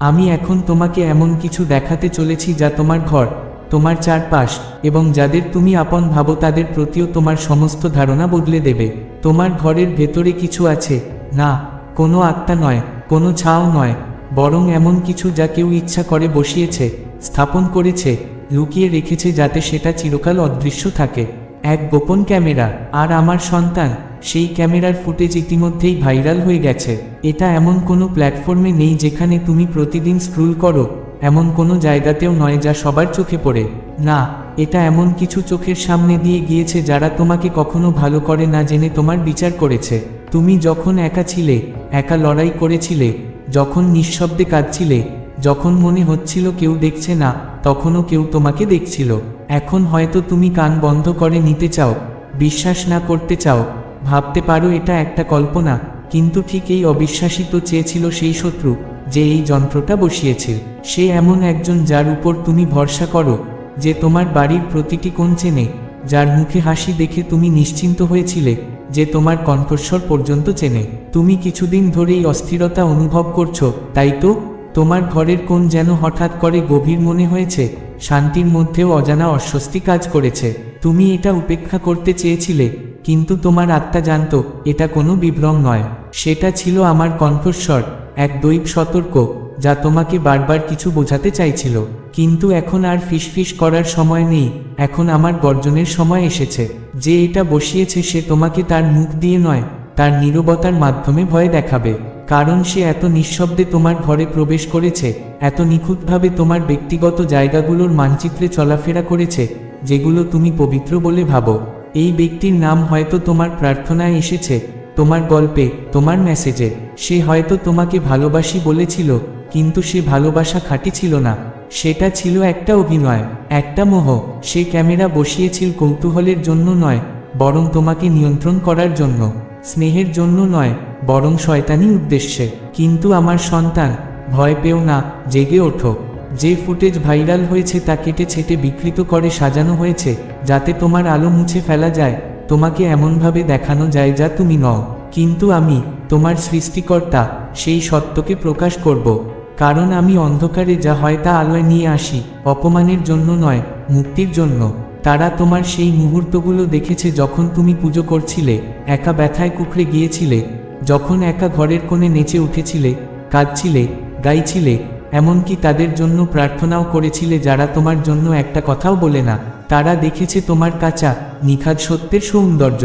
আমি এখন তোমাকে এমন কিছু দেখাতে চলেছি যা তোমার ঘর, তোমার চারপাশ এবং যাদের তুমি আপন ভাবো তাদের প্রতিও তোমার সমস্ত ধারণা বদলে দেবে। তোমার ঘরের ভেতরে কিছু আছে। না, কোনো আত্মা নয়, কোনো ছাও নয়, বরং এমন কিছু যা কেউ ইচ্ছা করে বসিয়েছে, স্থাপন করেছে, লুকিয়ে রেখেছে যাতে সেটা চিরকাল অদৃশ্য থাকে। এক গোপন ক্যামেরা, আর আমার সন্তান সেই ক্যামেরার ফুটেজ ইতিমধ্যেই ভাইরাল হয়ে গেছে। এটা এমন কোনো প্ল্যাটফর্মে নেই যেখানে তুমি প্রতিদিন স্ক্রুল করো, এমন কোনো জায়গাতেও নয় যা সবার চোখে পড়ে। না, এটা এমন কিছু চোখের সামনে দিয়ে গিয়েছে যারা তোমাকে কখনো ভালো করে না জেনে তোমার বিচার করেছে। তুমি যখন একা ছিলে, একা লড়াই করেছিলে, যখন নিঃশব্দে কাঁদছিলে, যখন মনে হচ্ছিল কেউ দেখছে না, তখনও কেউ তোমাকে দেখছিল। এখন হয়তো তুমি কান বন্ধ করে নিতে চাও, বিশ্বাস না করতে চাও ভাবতে পারো, এটা একটা কল্পনা, কিন্তু ঠিক এই অবিশ্বাসী তো চেয়েছিল সেই শত্রু, যে এই যন্ত্রটা বসিয়েছিল সে এমন একজন যার উপর তুমি ভরসা করো, যে তোমার বাড়ির প্রতিটি কোণ চেনে, যার মুখে হাসি দেখে তুমি নিশ্চিন্ত হয়েছিলে, যে তোমার কণ্ঠস্বর পর্যন্ত চেনে। তুমি কিছুদিন ধরেই অস্থিরতা অনুভব করছ, তাই তো? তোমার ঘরের কোন যেন হঠাৎ করে গভীর মনে হয়েছে, শান্তির মধ্যেও অজানা অস্বস্তি কাজ করেছে। তুমি এটা উপেক্ষা করতে চেয়েছিলে কিন্তু তোমার আত্মা জানত, এটা কোনো বিভ্রম নয়। সেটা ছিল আমার কণ্ঠস্বর, এক দৈব সতর্ক, যা তোমাকে বারবার কিছু বোঝাতে চাইছিল। কিন্তু এখন আর ফিসফিস করার সময় নেই, এখন আমার গর্জনের সময় এসেছে। যে এটা বসিয়েছে সে তোমাকে তার মুখ দিয়ে নয়, তার নীরবতার মাধ্যমে ভয় দেখাবে। কারণ সে এত নিঃশব্দে তোমার ঘরে প্রবেশ করেছে, এত নিখুঁতভাবে তোমার ব্যক্তিগত জায়গাগুলোর মানচিত্রে চলাফেরা করেছে, যেগুলো তুমি পবিত্র বলে ভাবো। এই ব্যক্তির নাম হয়তো তোমার প্রার্থনায় এসেছে, তোমার গল্পে, তোমার মেসেজে সে হয়তো তোমাকে ভালোবাসি বলেছিল, কিন্তু সে ভালোবাসা খাঁটি ছিল না। সেটা ছিল একটা অভিনয়, একটা মোহ। সে ক্যামেরা বসিয়েছিল কৌতূহলের জন্য নয়, বরং তোমাকে নিয়ন্ত্রণ করার জন্য। স্নেহের জন্য নয়, বরং শয়তানি উদ্দেশ্যে। কিন্তু আমার সন্তান, ভয় পেও না, জেগে ওঠো। যে ফুটেজ ভাইরাল হয়েছে তা কেটে ছেটে বিকৃত করে সাজানো হয়েছে, যাতে তোমার আলো মুছে ফেলা যায়। তোমাকে এমনভাবে দেখানো যায় যা তুমি নও। কিন্তু আমি, তোমার সৃষ্টিকর্তা, সেই সত্যকে প্রকাশ করব। কারণ আমি অন্ধকারে যা হয় তা আলোয় নিয়ে আসি, অপমানের জন্য নয়, মুক্তির জন্য। তারা তোমার সেই মুহূর্তগুলো দেখেছে যখন তুমি পুজো করছিলে, একা ব্যথায় কুকড়ে গিয়েছিলে, যখন একা ঘরের কোণে নেচে উঠেছিলে, কাঁদছিলে, গাইছিলে এমনকি তাদের জন্য প্রার্থনাও করেছিলে যারা তোমার জন্য একটা কথাও বলে না। তারা দেখেছে তোমার কাঁচা, নিখাদ সত্যের সৌন্দর্য,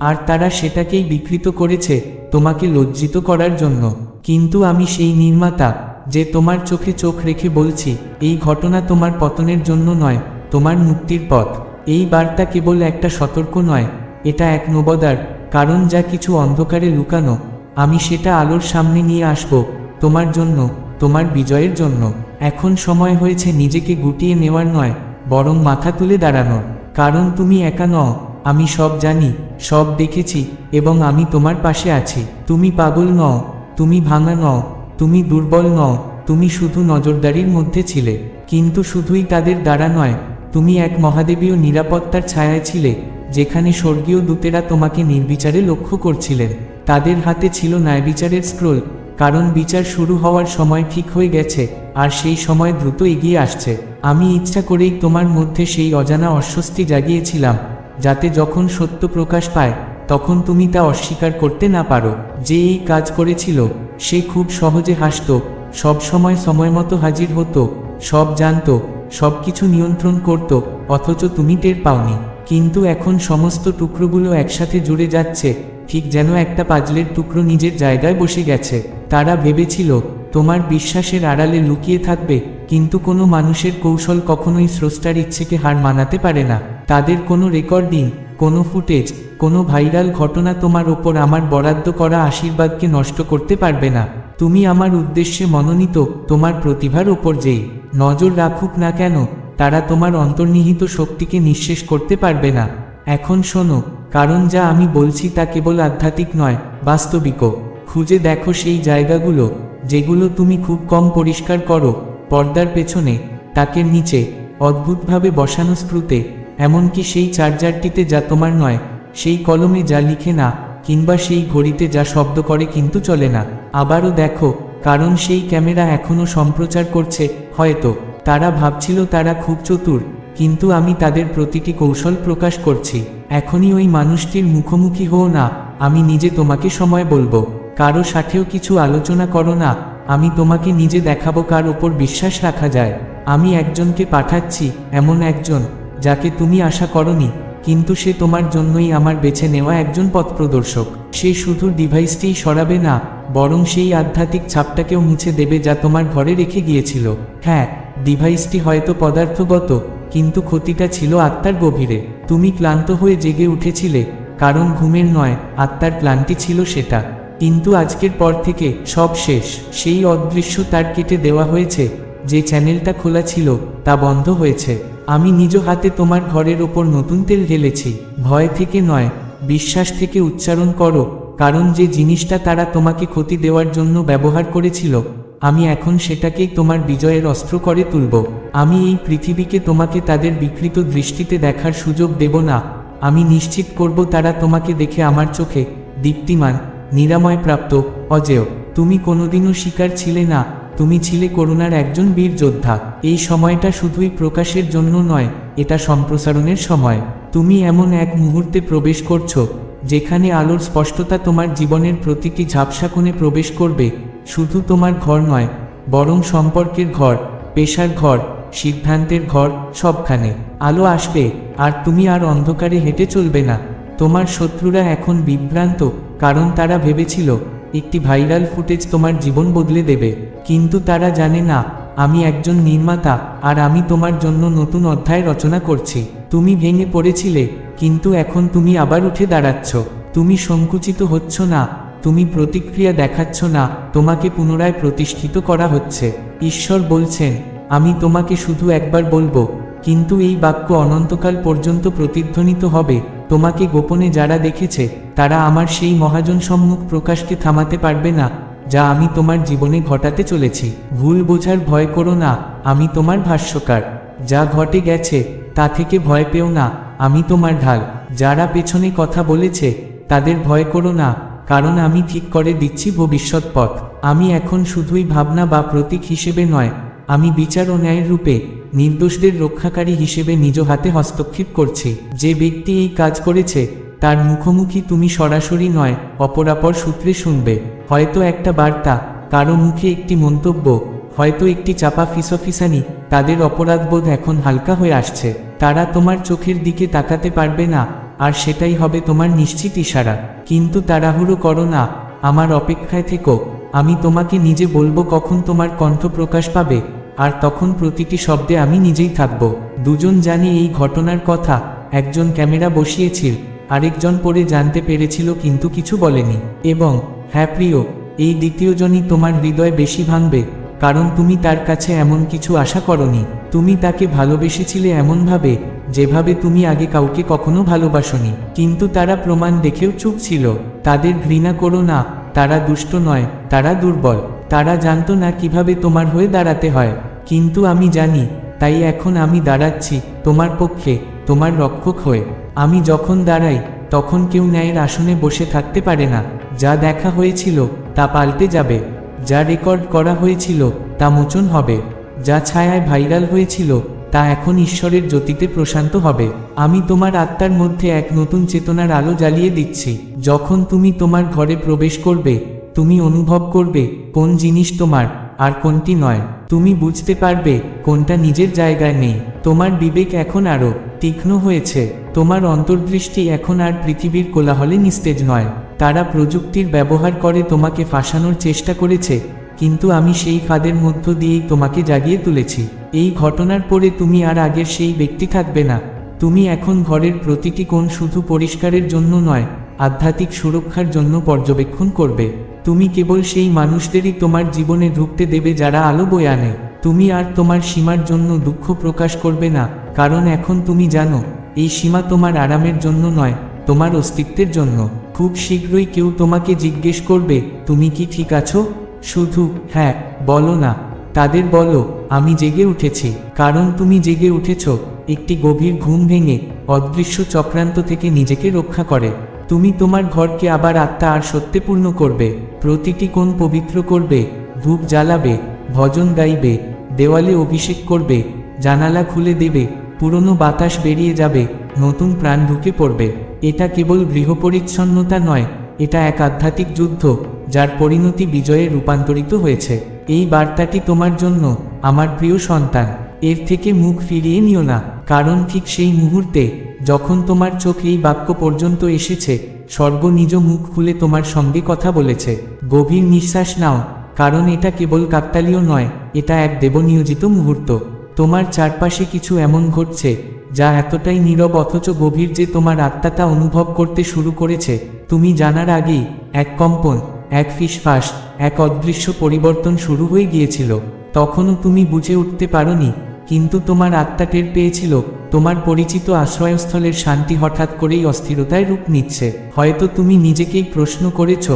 আর তারা সেটাকেই বিকৃত করেছে তোমাকে লজ্জিত করার জন্য। কিন্তু আমি সেই নির্মাতা যে তোমার চোখে চোখ রেখে বলছি, এই ঘটনা তোমার পতনের জন্য নয়, তোমার মুক্তির পথ। এই বার্তা কেবল একটা সতর্ক নয়, এটা এক নবদার, কারণ যা কিছু অন্ধকারে লুকানো, আমি সেটা আলোর সামনে নিয়ে আসব, তোমার জন্য। তোমার বিজয়ের জন্য। এখন সময় হয়েছে নিজেকে গুটিয়ে নেওয়ার নয়, বরং মাথা তুলে দাঁড়ানোর কারণ তুমি একা নও, আমি সব জানি, সব দেখেছি, এবং আমি তোমার পাশে আছি। তুমি পাগল নও, তুমি ভাঙা নও, তুমি দুর্বল নও, তুমি শুধু নজরদারির মধ্যে ছিলে। কিন্তু শুধুই তাদের দ্বারা নয়, তুমি এক মহাদেবীয় নিরাপত্তার ছায়ায় ছিলে, যেখানে স্বর্গীয় দূতেরা তোমাকে নির্বিচারে লক্ষ্য করছিলেন। তাদের হাতে ছিল ন্যায়বিচারের স্ক্রোল কারণ বিচার শুরু হওয়ার সময় ঠিক হয়ে গেছে, আর সেই সময় দ্রুত এগিয়ে আসছে। আমি ইচ্ছা করেই তোমার মধ্যে সেই অজানা অস্বস্তি জাগিয়েছিলাম, যাতে যখন সত্য প্রকাশ পায়, তখন তুমি তা অস্বীকার করতে না পারো। যে এই কাজ করেছিল, সে খুব সহজে হাসত, সব সময় সময় মতো হাজির হতো, সব জানতো, সব কিছু নিয়ন্ত্রণ করত, অথচ তুমি টের পাওনি। কিন্তু এখন সমস্ত টুকরোগুলো একসাথে জুড়ে যাচ্ছে, ঠিক যেন একটা পাজলের টুকরো নিজের জায়গায় বসে গেছে। তারা ভেবেছিল, তোমার বিশ্বাসের আড়ালে লুকিয়ে থাকবে, কিন্তু কোনো মানুষের কৌশল কখনোই স্রষ্টার ইচ্ছেকে হার মানাতে পারে না। তাদের কোনো রেকর্ডিং, কোনো ফুটেজ, কোনো ভাইরাল ঘটনা তোমার ওপর আমার বরাদ্দ করা আশীর্বাদকে নষ্ট করতে পারবে না। তুমি আমার উদ্দেশ্যে মনোনীত, তোমার প্রতিভার ওপর যেই নজর রাখুক না কেন, তারা তোমার অন্তর্নিহিত শক্তিকে নিঃশেষ করতে পারবে না। এখন শোনো, কারণ যা আমি বলছি তা কেবল আধ্যাত্মিক নয়, বাস্তবিকও। খুঁজে দেখো সেই জায়গাগুলো, যেগুলো তুমি খুব কম পরিষ্কার করো, পর্দার পেছনে, তাকের নিচে, অদ্ভুতভাবে বসানো স্ক্রুতে এমনকি সেই চার্জারটিতে যা তোমার নয়, সেই কলমে যা লিখে না, কিংবা সেই ঘড়িতে যা শব্দ করে কিন্তু চলে না। আবারও দেখো, কারণ সেই ক্যামেরা এখনও সম্প্রচার করছে, হয়তো। তারা ভাবছিল তারা খুব চতুর, কিন্তু আমি তাদের প্রতিটি কৌশল প্রকাশ করছি। এখনই ওই মানুষটির মুখোমুখি হও না, আমি নিজে তোমাকে সময় বলব। কারও সাথেও কিছু আলোচনা করো না, আমি তোমাকে নিজে দেখাবো কার ওপর বিশ্বাস রাখা যায়। আমি একজনকে পাঠাচ্ছি, এমন একজন, যাকে তুমি আশা করনি, কিন্তু সে তোমার জন্যই আমার বেছে নেওয়া একজন পথপ্রদর্শক। সে শুধু ডিভাইসটিই সরাবে না, বরং সেই আধ্যাত্মিক ছাপটাকেও মুছে দেবে যা তোমার ঘরে রেখে গিয়েছিল। হ্যাঁ ডিভাইসটি হয়তো পদার্থগত, কিন্তু ক্ষতিটা ছিল আত্মার গভীরে। তুমি ক্লান্ত হয়ে জেগে উঠেছিলে, কারণ ঘুমের নয়, আত্মার ক্লান্তি ছিল সেটা। কিন্তু আজকের পর থেকে সব শেষ। সেই অদৃশ্য তার কেটে দেওয়া হয়েছে, যে চ্যানেলটা খোলা ছিল, তা বন্ধ হয়েছে। আমি নিজ হাতে তোমার ঘরের ওপর নতুন তেল ঢেলেছি। ভয় থেকে নয়, বিশ্বাস থেকে উচ্চারণ করো, কারণ যে জিনিসটা তারা তোমাকে ক্ষতি দেওয়ার জন্য ব্যবহার করেছিল, আমি এখন সেটাকেই তোমার বিজয়ের অস্ত্র করে তুলব। আমি এই পৃথিবীকে তোমাকে তাদের বিকৃত দৃষ্টিতে দেখার সুযোগ দেব না। আমি নিশ্চিত করব তারা তোমাকে দেখে আমার চোখে দীপ্তিমান নিরাময় প্রাপ্ত অজেয়, তুমি কোনোদিনও শিকার ছিলে না। তুমি ছিলে করুণার একজন বীর যোদ্ধা। এই সময়টা শুধুই প্রকাশের জন্য নয়, এটা সম্প্রসারণের সময়। তুমি এমন এক মুহূর্তে প্রবেশ করছ, যেখানে আলোর স্পষ্টতা তোমার জীবনের প্রতিটি ঝাপসা কোণে প্রবেশ করবে। শুধু তোমার ঘর নয়, বরং সম্পর্কের ঘর, পেশার ঘর, সিদ্ধান্তের ঘর, সবখানে। আলো আসবে, আর তুমি আর অন্ধকারে হেঁটে চলবে না। তোমার শত্রুরা এখন বিভ্রান্ত, কারণ তারা ভেবেছিল, একটি ভাইরাল ফুটেজ তোমার জীবন বদলে দেবে। কিন্তু তারা জানে না, আমি একজন নির্মাতা, আর আমি তোমার জন্য নতুন অধ্যায় রচনা করছি। তুমি ভেঙে পড়েছিলে, কিন্তু এখন তুমি আবার উঠে দাঁড়াচ্ছ। তুমি সংকুচিত হচ্ছ না, তুমি প্রতিক্রিয়া দেখাচ্ছ না, তোমাকে পুনরায় প্রতিষ্ঠিত করা হচ্ছে। ঈশ্বর বলছেন, আমি তোমাকে শুধু একবার বলব, কিন্তু এই বাক্য অনন্তকাল পর্যন্ত প্রতিধ্বনিত হবে। তোমাকে গোপনে যারা দেখেছে, তারা আমার সেই মহাজন সম্মুখ প্রকাশকে থামাতে পারবে না, যা আমি তোমার জীবনে ঘটাতে চলেছি। ভুল বোঝার ভয় করো না, আমি তোমার ভাষ্যকার। যা ঘটে গেছে, তা থেকে ভয় পেও না, আমি তোমার ঢাল। যারা পেছনে কথা বলেছে, তাদের ভয় করো না, কারণ আমি ঠিক করে দিচ্ছি ভবিষ্যৎ পথ আমি এখন শুধুই ভাবনা বা প্রতীক হিসেবে নয় আমি বিচার ও ন্যায়ের রূপে নির্দোষদের রক্ষাকারী হিসেবে নিজ হাতে হস্তক্ষেপ করছি। যে ব্যক্তি এই কাজ করেছে, তার মুখোমুখি তুমি সরাসরি নয়, অপরাপর সূত্রে শুনবে। হয়তো একটা বার্তা, কারও মুখে একটি মন্তব্য, হয়তো একটি চাপা ফিসফিসানি, তাদের অপরাধবোধ এখন হালকা হয়ে আসছে। তারা তোমার চোখের দিকে তাকাতে পারবে না, আর সেটাই হবে তোমার নিশ্চিত ইশারা। কিন্তু তাড়াহুড়ো করো না, আমার অপেক্ষায় থেকো, আমি তোমাকে নিজে বলব কখন তোমার কণ্ঠ প্রকাশ পাবে। আর তখন প্রতিটি শব্দে আমি নিজেই থাকব। দুজন জানি এই ঘটনার কথা, একজন ক্যামেরা বসিয়েছিল, আরেকজন পরে জানতে পেরেছিল কিন্তু কিছু বলেনি। এবং হ্যাঁ প্রিয়, এই দ্বিতীয়জনই তোমার হৃদয় বেশি ভাঙবে, কারণ তুমি তার কাছে এমন কিছু আশা করনি। তুমি তাকে ভালোবেসেছিলে এমনভাবে, যেভাবে তুমি আগে কাউকে কখনো ভালোবাসনি। কিন্তু তারা প্রমাণ দেখেও চুপ ছিল। তাদের ঘৃণা করো না, তারা দুষ্ট নয়, তারা দুর্বল। তারা জানতো না কীভাবে তোমার হয়ে দাঁড়াতে হয়। কিন্তু আমি জানি, তাই এখন আমি দাঁড়াচ্ছি তোমার পক্ষে, তোমার রক্ষক হয়ে। আমি যখন দাঁড়াই, তখন কেউ ন্যায়ের আসনে বসে থাকতে পারে না। যা দেখা হয়েছিল, তা পাল্টে যাবে। যা রেকর্ড করা হয়েছিল, তা মোচন হবে। যা ছায়ায় ভাইরাল হয়েছিল, তা এখন ঈশ্বরের জ্যোতিতে প্রশান্ত হবে। আমি তোমার আত্মার মধ্যে এক নতুন চেতনার আলো জ্বালিয়ে দিচ্ছি। যখন তুমি তোমার ঘরে প্রবেশ করবে, তুমি অনুভব করবে কোন জিনিস তোমার, আর কোনটি নয়। তুমি বুঝতে পারবে কোনটা নিজের জায়গায় নেই। তোমার বিবেক এখন আরও তীক্ষ্ণ হয়েছে। তোমার অন্তর্দৃষ্টি এখন আর পৃথিবীর কোলাহলে নিস্তেজ নয়। তারা প্রযুক্তির ব্যবহার করে তোমাকে ফাঁসানোর চেষ্টা করেছে, কিন্তু আমি সেই ফাঁদের মধ্য দিয়েই তোমাকে জাগিয়ে তুলেছি। এই ঘটনার পরে তুমি আর আগের সেই ব্যক্তি থাকবে না। তুমি এখন ঘরের প্রতিটি কোণ শুধু পরিষ্কারের জন্য নয়, আধ্যাত্মিক সুরক্ষার জন্য পর্যবেক্ষণ করবে। তুমি কেবল সেই মানুষদেরই তোমার জীবনে ঢুকতে দেবে যারা আলো বয়ে আনে। তুমি আর তোমার সীমার জন্য দুঃখ প্রকাশ করবে না, কারণ এখন তুমি জানো, এই সীমা তোমার আরামের জন্য নয়, তোমার অস্তিত্বের জন্য। খুব শীঘ্রই কেউ তোমাকে জিজ্ঞেস করবে, তুমি কি ঠিক আছো? শুধু হ্যাঁ বলো না। তাদের বলো, আমি জেগে উঠেছি। কারণ তুমি জেগে উঠেছ, একটি গভীর ঘুম ভেঙে, অদৃশ্য চক্রান্ত থেকে নিজেকে রক্ষা করে। তুমি তোমার ঘরকে আবার আত্মা আর সত্যে পূর্ণ করবে। প্রতিটি কোণ পবিত্র করবে, ধূপ জ্বালাবে, ভজন গাইবে, দেওয়ালে অভিষেক করবে, জানালা খুলে দেবে, পুরনো বাতাস বেরিয়ে যাবে, নতুন প্রাণ ঢুকে পড়বে। এটা কেবল গৃহপরিচ্ছন্নতা নয়, এটা এক আধ্যাত্মিক যুদ্ধ, যার পরিণতি বিজয়ে রূপান্তরিত হয়েছে। এই বার্তাটি তোমার জন্য, আমার প্রিয় সন্তান। এর থেকে মুখ ফিরিয়ে নিও না, কারণ ঠিক সেই মুহূর্তে, যখন তোমার চোখ এই বাক্য পর্যন্ত এসেছে স্বর্গ নিজ মুখ খুলে তোমার সঙ্গে কথা বলেছে। গভীর নিঃশ্বাস নাও, কারণ এটা কেবল কাকতালীয় নয়, এটা এক দেবনিয়োজিত মুহূর্ত। তোমার চারপাশে কিছু এমন ঘটছে, যা এতটাই নীরব অথচ গভীর যে তোমার আত্মা তা অনুভব করতে শুরু করেছে। তুমি জানার আগেই এক কম্পন, এক ফিসফাস, এক অদৃশ্য পরিবর্তন শুরু হয়ে গিয়েছিল। তখনও তুমি বুঝে উঠতে পারোনি কিন্তু তোমার আত্মা টের পেয়েছিল, তোমার পরিচিত আশ্রয়স্থলের শান্তি হঠাৎ করেই অস্থিরতায় রূপ নিচ্ছে। হয়তো তুমি নিজেকেই প্রশ্ন করেছ,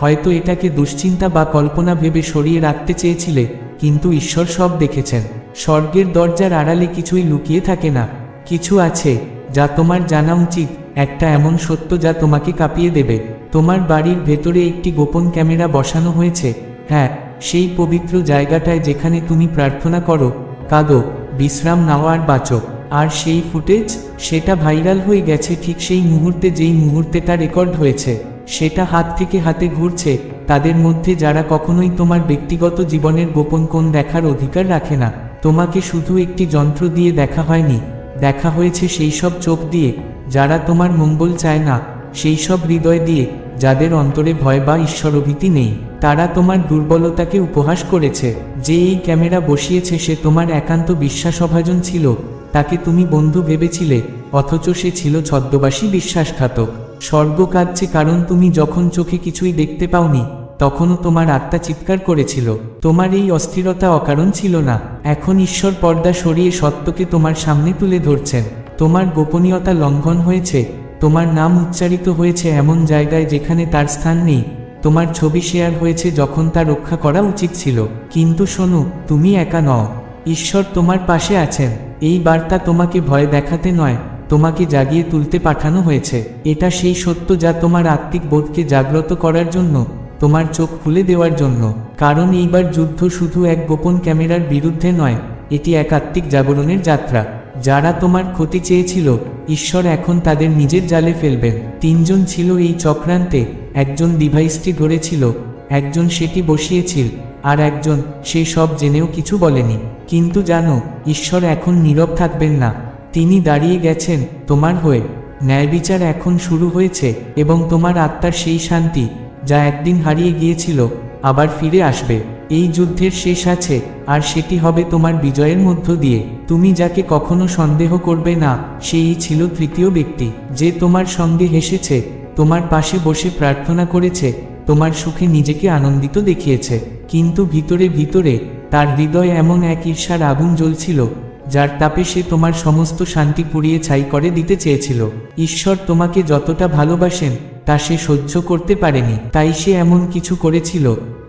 হয়তো এটাকে দুশ্চিন্তা বা কল্পনা ভেবে সরিয়ে রাখতে চেয়েছিলে, কিন্তু ঈশ্বর সব দেখেছেন। স্বর্গের দরজার আড়ালে কিছুই লুকিয়ে থাকে না। কিছু আছে, যা তোমার জানা উচিত, একটা এমন সত্য যা তোমাকে কাঁপিয়ে দেবে। তোমার বাড়ির ভেতরে একটি গোপন ক্যামেরা বসানো হয়েছে। হ্যাঁ সেই পবিত্র জায়গাটায় যেখানে তুমি প্রার্থনা করো কাঁদো বিশ্রাম নাও আর বাঁচো আর সেই ফুটেজ, সেটা ভাইরাল হয়ে গেছে ঠিক সেই মুহূর্তে যেই মুহূর্তেটা রেকর্ড হয়েছে। সেটা হাত থেকে হাতে ঘুরছে, তাদের মধ্যে যারা কখনোই তোমার ব্যক্তিগত জীবনের গোপন কোণ দেখার অধিকার রাখে না। তোমাকে শুধু একটি যন্ত্র দিয়ে দেখা হয়নি, দেখা হয়েছে সেই সব চোখ দিয়ে, যারা তোমার মঙ্গল চায় না, সেই সব হৃদয় দিয়ে যাদের অন্তরে ভয় বা ঈশ্বরভীতি নেই, তারা তোমার দুর্বলতাকে উপহাস করেছে। যে এই ক্যামেরা বসিয়েছে সে তোমার একান্ত বিশ্বাসভাজন ছিল, তাকে তুমি বন্ধু ভেবেছিলে, অথচ সে ছিল ছদ্মবাসী বিশ্বাসঘাতক। স্বর্গ কাঁদছে কারণ তুমি যখন চোখে কিছুই দেখতে পাওনি, তখনও তোমার আত্মা চিৎকার করেছিল। তোমার এই অস্থিরতা অকারণ ছিল না। এখন ঈশ্বর পর্দা সরিয়ে সত্যকে তোমার সামনে তুলে ধরছেন। তোমার গোপনীয়তা লঙ্ঘন হয়েছে। তোমার নাম উচ্চারিত হয়েছে এমন জায়গায় যেখানে তার স্থান নেই। তোমার ছবি শেয়ার হয়েছে যখন তা রক্ষা করা উচিত ছিল। কিন্তু শোনো, তুমি একা নও। ঈশ্বর তোমার পাশে আছেন। এই বার্তা তোমাকে ভয় দেখাতে নয়, তোমাকে জাগিয়ে তুলতে পাঠানো হয়েছে। এটা সেই সত্য যা তোমার আত্মিক বোধকে জাগ্রত করার জন্য, তোমার চোখ খুলে দেওয়ার জন্য। কারণ এইবার যুদ্ধ শুধু এক গোপন ক্যামেরার বিরুদ্ধে নয়, এটি এক আত্মিক জাগরণের যাত্রা। যারা তোমার ক্ষতি চেয়েছিল, ঈশ্বর এখন তাদের নিজের জালে ফেলবেন। তিনজন ছিল এই চক্রান্তে, একজন ডিভাইসটি ধরেছিল একজন সেটি বসিয়েছিল, আর একজন, সে সব জেনেও কিছু বলেনি। কিন্তু জানো, ঈশ্বর এখন নীরব থাকবেন না। তিনি দাঁড়িয়ে গেছেন তোমার হয়ে। ন্যায় বিচার এখন শুরু হয়েছে, এবং তোমার আত্মার সেই শান্তি, যা একদিন হারিয়ে গিয়েছিল, আবার ফিরে আসবে। এই যুদ্ধের শেষ আছে, আর সেটি হবে তোমার বিজয়ের মধ্য দিয়ে। তুমি যাকে কখনো সন্দেহ করবে না, সেই ছিল তৃতীয় ব্যক্তি, যে তোমার সঙ্গে হেসেছে, তোমার পাশে বসে প্রার্থনা করেছে, তোমার সুখে নিজেকে আনন্দিত দেখিয়েছে। কিন্তু ভিতরে ভিতরে, তার হৃদয়ে এমন এক ঈর্ষার আগুন জ্বলছিল, যার তাপে সে তোমার সমস্ত শান্তি পুড়িয়ে ছাই করে দিতে চেয়েছিল। ঈশ্বর তোমাকে যতটা ভালোবাসেন, তা সে সহ্য করতে পারেনি, তাই সে এমন কিছু করেছিল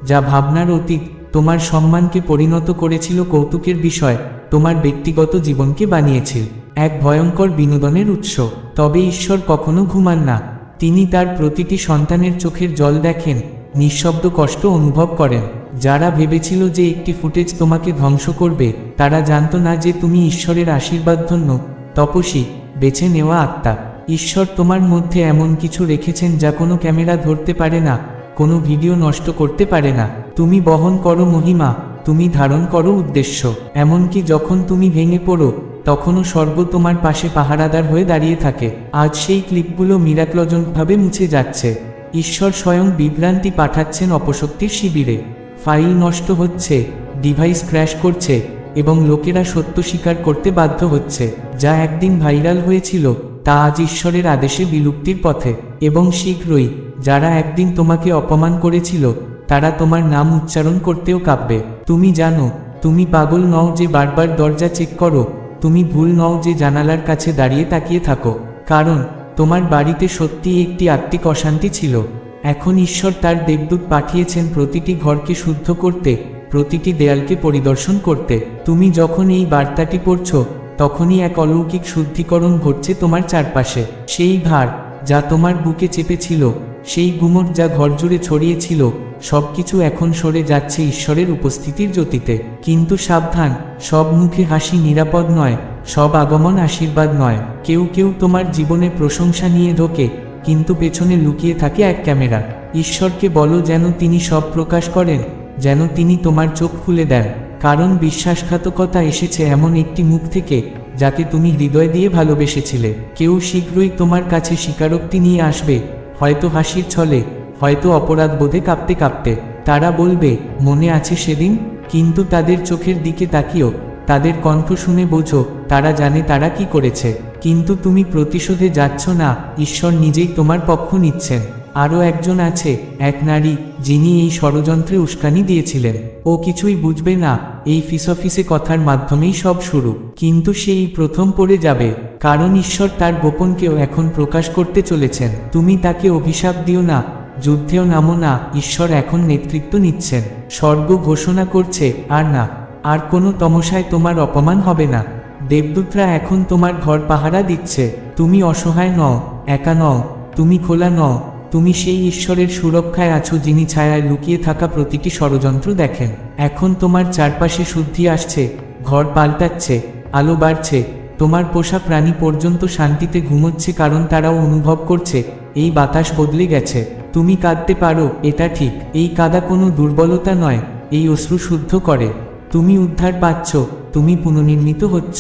যা ভাবনার অতীত, তোমার সম্মানকে পরিণত করেছিল কৌতুকের বিষয়, তোমার ব্যক্তিগত জীবনকে বানিয়েছিল এক ভয়ঙ্কর বিনোদনের উৎস, তবে ঈশ্বর কখনো ঘুমান না। তিনি তার প্রতিটি সন্তানের চোখের জল দেখেন, নিঃশব্দ কষ্ট অনুভব করেন। যারা ভেবেছিল যে একটি ফুটেজ তোমাকে ধ্বংস করবে, তারা জানত না যে তুমি ঈশ্বরের আশীর্বাদ ধন্য তপসী বেছে নেওয়া আত্মা। ঈশ্বর তোমার মধ্যে এমন কিছু রেখেছেন যা কোনো ক্যামেরা ধরতে পারে না। কোনো ভিডিও নষ্ট করতে পারে না। তুমি বহন করো মহিমা, তুমি ধারণ করো উদ্দেশ্য। এমনকি যখন তুমি ভেঙে পড়ো, তখনও স্বর্গ তোমার পাশে পাহারাদার হয়ে দাঁড়িয়ে থাকে। আজ সেই ক্লিপগুলো মিরাক্লজনকভাবে মুছে যাচ্ছে। ঈশ্বর স্বয়ং বিভ্রান্তি পাঠাচ্ছেন অপশক্তির শিবিরে। ফাইল নষ্ট হচ্ছে, ডিভাইস ক্র্যাশ করছে, এবং লোকেরা সত্য স্বীকার করতে বাধ্য হচ্ছে, যা একদিন ভাইরাল হয়েছিল। তা আজ ঈশ্বরের আদেশে বিলুপ্তির পথে। এবং শীঘ্রই, যারা একদিন তোমাকে অপমান করেছিল, তারা তোমার নাম উচ্চারণ করতেও কাঁপবে। তুমি জানো, তুমি পাগল নও যে বারবার দরজা চেক করো, তুমি ভুল নও যে জানালার কাছে দাঁড়িয়ে তাকিয়ে থাকো। কারণ, তোমার বাড়িতে সত্যিই একটি আত্মিক অশান্তি ছিল। এখন ঈশ্বর তার দেবদূত পাঠিয়েছেন প্রতিটি ঘরকে শুদ্ধ করতে, প্রতিটি দেয়ালকে পরিদর্শন করতে। তুমি যখন এই বার্তাটি পড়ছ তখনই এক অলৌকিক শুদ্ধিকরণ ঘটছে তোমার চারপাশে। সেই ভার যা তোমার বুকে চেপেছিল, সেই গুমট যা ঘরজুড়ে ছড়িয়েছিল সব কিছু এখন সরে যাচ্ছে ঈশ্বরের উপস্থিতির জ্যোতিতে। কিন্তু সাবধান, সব মুখে হাসি নিরাপদ নয়, সব আগমন আশীর্বাদ নয়। কেউ কেউ তোমার জীবনে প্রশংসা নিয়ে ঢোকে, কিন্তু পেছনে লুকিয়ে থাকে এক ক্যামেরা। ঈশ্বরকে বলো যেন তিনি সব প্রকাশ করেন। যেন তিনি তোমার চোখ খুলে দেন, কারণ বিশ্বাসঘাতকতা এসেছে এমন একটি মুখ থেকে, যাকে তুমি হৃদয় দিয়ে ভালোবেসেছিলে। কেউ শীঘ্রই তোমার কাছে স্বীকারোক্তি নিয়ে আসবে, হয়তো হাসির ছলে, হয়তো অপরাধ বোধে কাঁপতে কাঁপতে। তারা বলবে, মনে আছে সেদিন? কিন্তু তাদের চোখের দিকে তাকিও তাদের কণ্ঠ শুনে বোঝো, তারা জানে তারা কি করেছে। কিন্তু তুমি প্রতিশোধে যাচ্ছ না, ঈশ্বর নিজেই তোমার পক্ষ নিচ্ছেন। আরও একজন আছে, এক নারী, যিনি এই ষড়যন্ত্রে উস্কানি দিয়েছিলেন। ও কিছুই বুঝবে না, এই ফিসফিসে কথার মাধ্যমেই সব শুরু। কিন্তু সেই প্রথম পড়ে যাবে, কারণ ঈশ্বর তার গোপনকেও এখন প্রকাশ করতে চলেছেন। তুমি তাকে অভিশাপ দিও না, যুদ্ধেও নামো না, ঈশ্বর এখন নেতৃত্ব নিচ্ছেন। স্বর্গ ঘোষণা করছে, আর না, আর কোনো তমসায় তোমার অপমান হবে না। দেবদূতরা এখন তোমার ঘর পাহারা দিচ্ছে। তুমি অসহায় নও, একা নও, তুমি খোলা নও তুমি সেই ঈশ্বরের সুরক্ষায় আছো যিনি ছায়ায় লুকিয়ে থাকা প্রতিটি ষড়যন্ত্র দেখেন। এখন তোমার চারপাশে শুদ্ধি আসছে, ঘর পাল্টাচ্ছে, আলো বাড়ছে, তোমার পোষা প্রাণী পর্যন্ত শান্তিতে ঘুমোচ্ছে কারণ তারাও অনুভব করছে, এই বাতাস বদলে গেছে। তুমি কাঁদতে পারো, এটা ঠিক, এই কাদা কোনো দুর্বলতা নয়, এই অশ্রু শুদ্ধ করে। তুমি উদ্ধার পাচ্ছ, তুমি পুনর্নির্মিত হচ্ছ,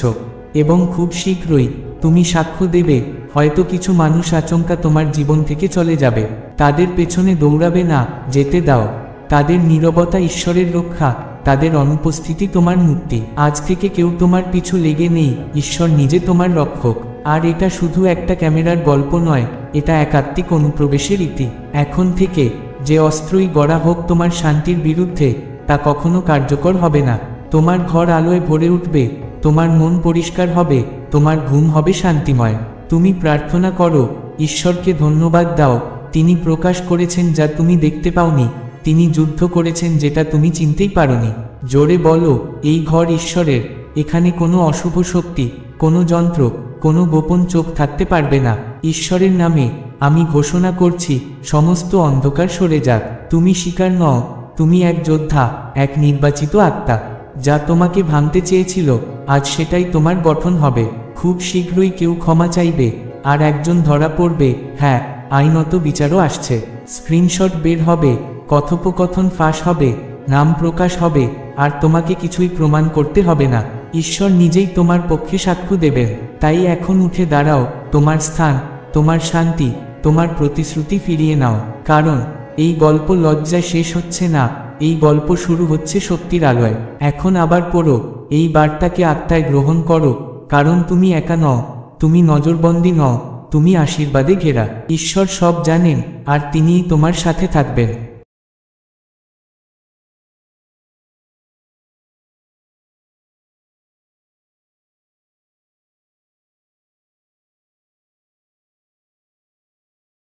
এবং খুব শীঘ্রই তুমি সাক্ষ্য দেবে, হয়তো কিছু মানুষ আচমকা তোমার জীবন থেকে চলে যাবে। তাদের পেছনে দৌড়াবে না, যেতে দাও। তাদের নীরবতা ঈশ্বরের রক্ষা, তাদের অনুপস্থিতি তোমার মুক্তি। আজ থেকে কেউ তোমার পিছু লেগে নেই, ঈশ্বর নিজে তোমার রক্ষক। আর এটা শুধু একটা ক্যামেরার গল্প নয়, এটা একাত্মিক অনুপ্রবেশের ইতি। এখন থেকে, যে অস্ত্রই গড়া হোক তোমার শান্তির বিরুদ্ধে, তা কখনো কার্যকর হবে না। তোমার ঘর আলোয় ভরে উঠবে তোমার মন পরিষ্কার হবে, তোমার ঘুম হবে শান্তিময়। তুমি প্রার্থনা করো, ঈশ্বরকে ধন্যবাদ দাও, তিনি প্রকাশ করেছেন যা তুমি দেখতে পাওনি, তিনি যুদ্ধ করেছেন যেটা তুমি চিনতেই পারোনি। জোরে বলো, এই ঘর ঈশ্বরের, এখানে কোনো অশুভ শক্তি, কোনো যন্ত্র, কোনো গোপন চোখ থাকতে পারবে না। ঈশ্বরের নামে, আমি ঘোষণা করছি, সমস্ত অন্ধকার সরে যাক। তুমি শিকার নও, তুমি এক যোদ্ধা, এক নির্বাচিত আত্মা। যা তোমাকে ভাঙতে চেয়েছিল, আজ সেটাই তোমার গঠন হবে। খুব শীঘ্রই কেউ ক্ষমা চাইবে, আর একজন ধরা পড়বে। হ্যাঁ আইনত বিচারও আসছে। স্ক্রিনশট বের হবে, কথোপকথন ফাঁস হবে, নাম প্রকাশ হবে, আর তোমাকে কিছুই প্রমাণ করতে হবে না। ঈশ্বর নিজেই তোমার পক্ষে সাক্ষ্য দেবেন। তাই এখন উঠে দাঁড়াও, তোমার স্থান, তোমার শান্তি, তোমার প্রতিশ্রুতি ফিরিয়ে নাও। কারণ, এই গল্প লজ্জায় শেষ হচ্ছে না। এই গল্প শুরু হচ্ছে শক্তির আলোয়। এখন আবার পড়ো, এই বার্তাকে আত্মায় গ্রহণ করো, কারণ তুমি একা ন তুমি নজরবন্দি ন তুমি আশীর্বাদে ঘেরা। ঈশ্বর সব জানেন, আর তিনিই তোমার সাথে থাকবেন।